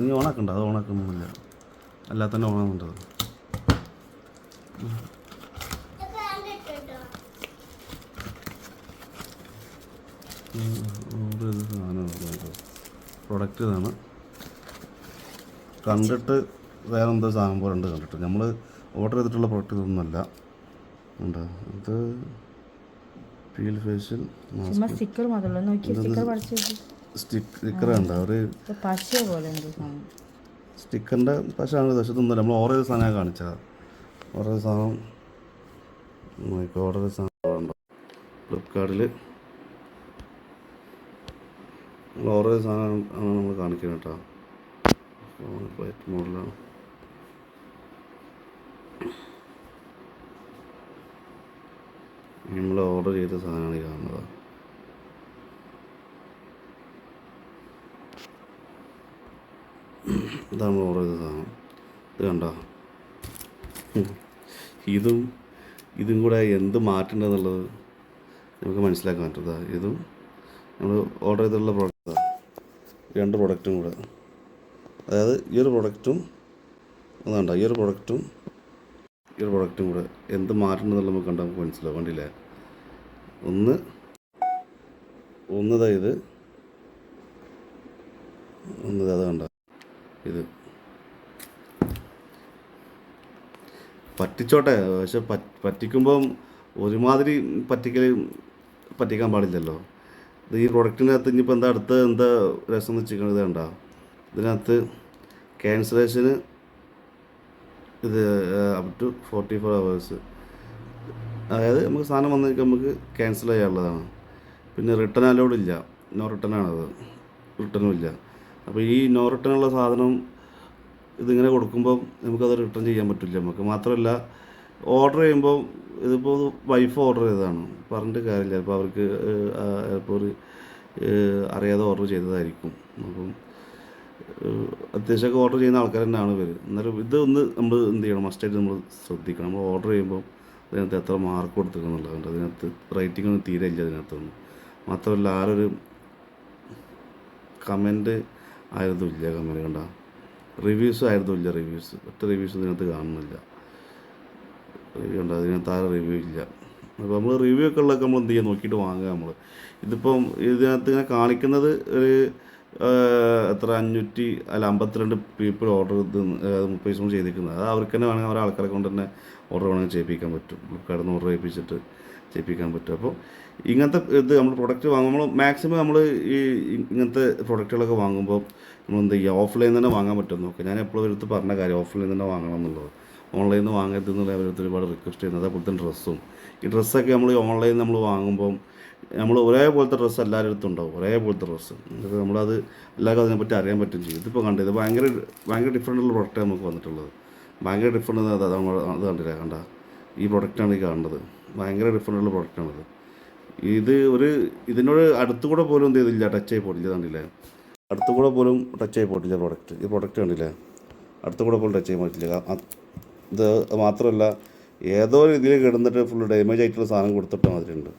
നീ ഓണാക്കണ്ട അത് ഓണാക്കുന്നില്ല. അല്ലാതെ തന്നെ പ്രൊഡക്റ്റ് ഇതാണ്. കണ്ടിട്ട് വേറെ എന്തോ സാധനം പോലെ ഉണ്ട് കണ്ടിട്ട്. നമ്മൾ ഓർഡർ ചെയ്തിട്ടുള്ള പ്രൊഡക്റ്റ് ഇതൊന്നുമല്ല. ഉണ്ട്. ഇത് ഫീൽ ഫേഷ്യൽ സ്റ്റിക്കർ മാത്രമല്ല നോക്കി സ്റ്റിക്കർ പഠിച്ചു സ്റ്റിക്കർ അവർ പശ പോലെ സ്റ്റിക്കറിന്റെ പക്ഷെ ഇതൊന്നുമില്ല. നമ്മൾ ഓരോ സാധനമാണ് സാധനം കാണിച്ചത്. ഓരോ സാധനം. ഓർഡർ ചെയ്ത സാധനം ഉണ്ടോ? ഫ്ലിപ്കാർട്ടിൽ നമ്മൾ ഓർഡർ സാധനം ആണ് നമ്മൾ കാണിക്കുന്നത് കേട്ടോ. ഫ്ലൈറ്റ് മോഡലാണ്. നമ്മൾ ഓർഡർ ചെയ്ത സാധനമാണ് കാണുന്നത്. ഇതാണ് ഓർഡർ ചെയ്ത സാധനം. ഇത് കണ്ടോ. ഇതും ഇതും കൂടെ എന്ത് മാറ്റേണ്ടതെന്നുള്ളത് നമുക്ക് മനസ്സിലാക്കാൻ പറ്റും ഇതും നമ്മൾ ഓർഡർ ചെയ്തിട്ടുള്ള പ്രോഡക്റ്റ് രണ്ട് പ്രോഡക്റ്റും കൂടെ. അതായത് ഈ ഒരു പ്രോഡക്റ്റും അതാണ്ട ഈ ഒരു പ്രോഡക്റ്റും ഈ ഒരു പ്രോഡക്റ്റും കൂടെ എന്ത് മാറ്റേണ്ടതെന്നുള്ള നമുക്ക് കണ്ടാൽ നമുക്ക് മനസ്സിലാവും. കണ്ടില്ലേ? ഒന്ന് ഒന്നതാ ഇത് ഒന്നത് അത് കണ്ട? ഇത്. പറ്റിച്ചോട്ടെ പക്ഷെ പറ്റിക്കുമ്പം ഒരുമാതിരി പറ്റിക്കൽ പറ്റിക്കാൻ പാടില്ലല്ലോ. ഇത് ഈ പ്രൊഡക്റ്റിനകത്ത് ഇനിയിപ്പോൾ എന്താ അടുത്ത എന്താ രസം എന്ന് വെച്ചിരിക്കുന്നത് വേണ്ട ഇതിനകത്ത് ക്യാൻസലേഷന് ഇത് up to forty four hours അതായത് നമുക്ക് സാധനം വന്നേക്ക് നമുക്ക് ക്യാൻസൽ ചെയ്യാനുള്ളതാണ്. പിന്നെ റിട്ടേൺ അലൗഡ് ഇല്ല. നോ റിട്ടേൺ ആണത്. റിട്ടേണും ഇല്ല. അപ്പോൾ ഈ നോ റിട്ടേണുള്ള സാധനം ഇതിങ്ങനെ കൊടുക്കുമ്പോൾ നമുക്കത് റിട്ടേൺ ചെയ്യാൻ പറ്റില്ല. നമുക്ക് മാത്രമല്ല ഓർഡർ ചെയ്യുമ്പോൾ ഇതിപ്പോൾ വൈഫ് ഓർഡർ ചെയ്തതാണ്. പറഞ്ഞിട്ട് കാര്യമില്ല. അപ്പോൾ അവർക്ക് ഇപ്പോൾ ഒരു അറിയാതെ ഓർഡർ ചെയ്തതായിരിക്കും. അപ്പം അത്യാവശ്യമൊക്കെ ഓർഡർ ചെയ്യുന്ന ആൾക്കാർ തന്നെയാണ് ഇവർ എന്നാലും ഇത് ഒന്ന് നമ്മൾ എന്ത് ചെയ്യണം? മസ്റ്റായിട്ട് നമ്മൾ ശ്രദ്ധിക്കണം. നമ്മൾ ഓർഡർ ചെയ്യുമ്പോൾ അതിനകത്ത് എത്ര മാർക്ക് കൊടുത്തിരിക്കുന്നുള്ളതുകൊണ്ട് അതിനകത്ത് റേറ്റിംഗ് ഒന്നും തീരെ ഇല്ല അതിനകത്തൊന്നും മാത്രമല്ല ആരൊരു കമന്റ് ആയിരുന്നു ഇല്ല കമന്റ് കണ്ട? റിവ്യൂസ് ആയിരുന്നു ഇല്ല റിവ്യൂസ് ഒറ്റ റിവ്യൂസ് ഇതിനകത്ത് കാണുന്നില്ല. റിവ്യൂ ഉണ്ട് അതിനകത്ത് ആ റിവ്യൂ ഇല്ല. അപ്പോൾ നമ്മൾ റിവ്യൂ ഒക്കെ ഉള്ളതൊക്കെ നമ്മൾ എന്ത് ചെയ്യുക നോക്കിയിട്ട് വാങ്ങുക നമ്മൾ ഇതിപ്പം ഇതിനകത്ത് ഇങ്ങനെ കാണിക്കുന്നത് ഒരു എത്ര അഞ്ഞൂറ്റി അല്ല അമ്പത്തിരണ്ട് പീപ്പിൾ ഓർഡർ മുപ്പത് ചെയ്തിരിക്കുന്നത് അത് അവർക്ക് തന്നെ വേണമെങ്കിൽ അവരെ ആൾക്കാരെ കൊണ്ട് തന്നെ ഓർഡർ വേണമെങ്കിൽ ചെയ്യിപ്പിക്കാൻ പറ്റും. ഫ്ലിപ്കാർട്ടിൽ ഓർഡർ ചെയ്യിപ്പിച്ചിട്ട് ചെയ്യിപ്പിക്കാൻ പറ്റും. അപ്പോൾ ഇങ്ങനത്തെ ഇത് നമ്മൾ പ്രൊഡക്റ്റ് വാങ്ങുമ്പോൾ നമ്മൾ മാക്സിമം നമ്മൾ ഈ ഇങ്ങനത്തെ പ്രൊഡക്റ്റുകളൊക്കെ വാങ്ങുമ്പോൾ നമ്മൾ എന്താ ചെയ്യുക? ഓഫ്ലൈൻ തന്നെ വാങ്ങാൻ പറ്റും. നോക്കുക ഞാൻ എപ്പോഴും എടുത്ത് പറഞ്ഞ കാര്യം ഓഫ്ലൈൻ തന്നെ വാങ്ങണം എന്നുള്ളത്. ഓൺലൈനിൽ നിന്ന് വാങ്ങരുത് എന്നുള്ള അവരടുത്ത് ഒരുപാട് റിക്വസ്റ്റ് ചെയ്യുന്നത് അതേപോലെ തന്നെ ഡ്രസ്സും. ഈ ഡ്രസ്സൊക്കെ നമ്മൾ ഓൺലൈനിൽ നമ്മൾ വാങ്ങുമ്പം നമ്മൾ ഒരേപോലത്തെ ഡ്രസ്സ് എല്ലാവരുടെ അടുത്തും ഉണ്ടാവും. ഒരേപോലത്തെ ഡ്രസ്സ്. എന്നിട്ട് നമ്മളത് എല്ലാവർക്കും അതിനെപ്പറ്റി അറിയാൻ പറ്റും ചെയ്യും. ഇതിപ്പോൾ കണ്ടത് ഭയങ്കര ഭയങ്കര ഡിഫറെന്റ് ഉള്ള പ്രൊഡക്റ്റ് നമുക്ക് വന്നിട്ടുള്ളത്. ഭയങ്കര ഡിഫറെന്റ് അത് നമ്മൾ അത് കണ്ടില്ല കണ്ട? ഈ പ്രൊഡക്റ്റാണ് ഈ കാണുന്നത്. ഭയങ്കര ഡിഫറെന്റ് ഉള്ള പ്രൊഡക്റ്റാണത് ഇത് ഒരു ഇതിനോട് അടുത്തുകൂടെ പോലും എന്ത് ചെയ്തില്ല ടച്ച് ആയി പോയിട്ടില്ല കണ്ടില്ലേ? അടുത്തുകൂടെ പോലും ടച്ച് ആയി പോയിട്ടില്ല പ്രൊഡക്റ്റ് ഈ പ്രൊഡക്റ്റ് കണ്ടില്ലേ? അടുത്തുകൂടെ പോലും ടച്ച് ചെയ്യാൻ പറ്റില്ല ഇത് മാത്രമല്ല ഏതോ രീതിയിൽ കിടന്നിട്ട് ഫുൾ ഡാമേജ് ആയിട്ടുള്ള സാധനം കൊടുത്തിട്ട് മാതിരി ഉണ്ട്